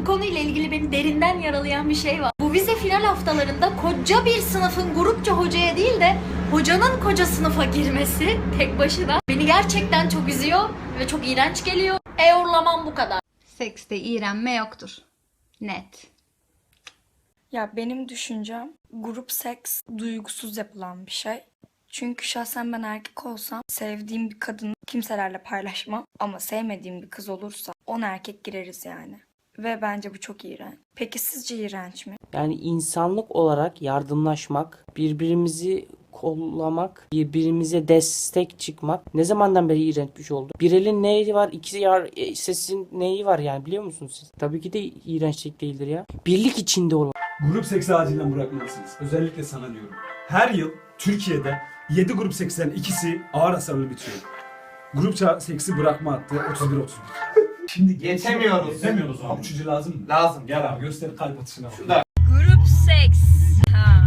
Bu konuyla ilgili beni derinden yaralayan bir şey var. Bu vize final haftalarında koca bir sınıfın grupça hocaya değil de hocanın koca sınıfa girmesi tek başına beni gerçekten çok üzüyor ve çok iğrenç geliyor. Eyorlamam bu kadar. Sekste iğrenme yoktur. Net. Ya benim düşüncem grup seks duygusuz yapılan bir şey. Çünkü şahsen ben erkek olsam sevdiğim bir kadını kimselerle paylaşmam ama sevmediğim bir kız olursa on erkek gireriz yani. Ve bence bu çok iğrenç. Peki sizce iğrenç mi? Yani insanlık olarak yardımlaşmak, birbirimizi kollamak, birbirimize destek çıkmak ne zamandan beri iğrenç bir şey oldu? Bir elin neyi var, iki yar, e, sesin neyi var yani biliyor musunuz siz? Tabii ki de iğrençlik değildir ya. Birlik içinde olan. Grup seksi acilen bırakmalısınız. Özellikle sana diyorum. Her yıl Türkiye'de 7 grup seksten ikisi ağır hasarlı bitiyor. Grupça seksi bırakma hattı 31-31. Şimdi Yetemiyoruz. Yetemiyoruz abi. Uçucu lazım mı? Lazım. Gel abi göster kalp atışını. Şurada. Grup seks. Ha.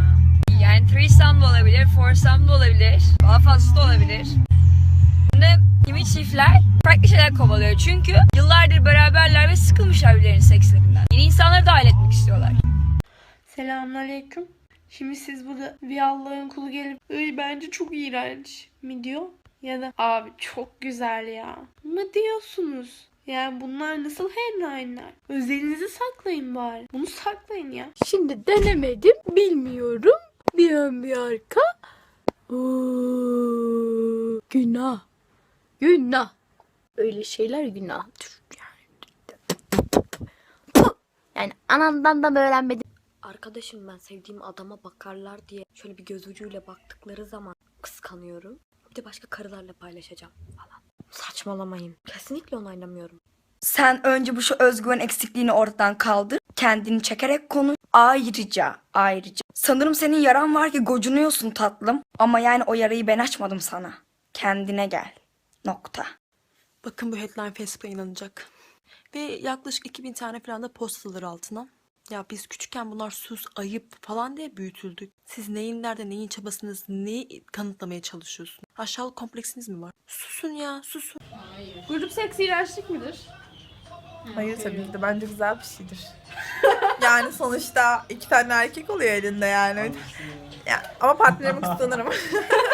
Yani threesome da olabilir, foursome da olabilir. Daha fazlası da olabilir. Şimdi kimi çiftler farklı şeyler kovalıyor. Çünkü yıllardır beraberler ve sıkılmışlar birbirlerinin sekslerinden. Yeni insanları dahil etmek istiyorlar. Selamünaleyküm. Şimdi siz burada bir Allah'ın kulu gelip Iy, bence çok iğrenç mi diyor? Ya da abi çok güzel ya mı diyorsunuz? Yani bunlar nasıl headline'lar? Özelinizi saklayın bari. Bunu saklayın ya. Şimdi denemedim. Bilmiyorum. Bir ön bir arka. Oo, günah. Günah. Öyle şeyler günahtır. Yani anamdan da öğrenmedim. Arkadaşım ben sevdiğim adama bakarlar diye şöyle bir göz ucuyla baktıkları zaman kıskanıyorum. Bir de başka karılarla paylaşacağım falan. Saçmalamayın. Kesinlikle onaylamıyorum. Sen önce bu şu özgüven eksikliğini ortadan kaldır. Kendini çekerek konuş. Ayrıca, ayrıca. Sanırım senin yaran var ki gocunuyorsun tatlım. Ama yani o yarayı ben açmadım sana. Kendine gel. Nokta. Bakın bu headline Facebook'a inanacak. Ve yaklaşık 2000 tane falan da post atılır altına. Ya biz küçükken bunlar sus, ayıp falan diye büyütüldük. Siz neyin nerede, neyin çabasınız, neyi kanıtlamaya çalışıyorsunuz? Aşağılık kompleksiniz mi var? Susun ya, susun. Grup seks iğrençlik midir? Hayır tabii ki de bence güzel bir şeydir. yani sonuçta iki tane erkek oluyor elinde yani. ya, ama partnerime kıskanırım.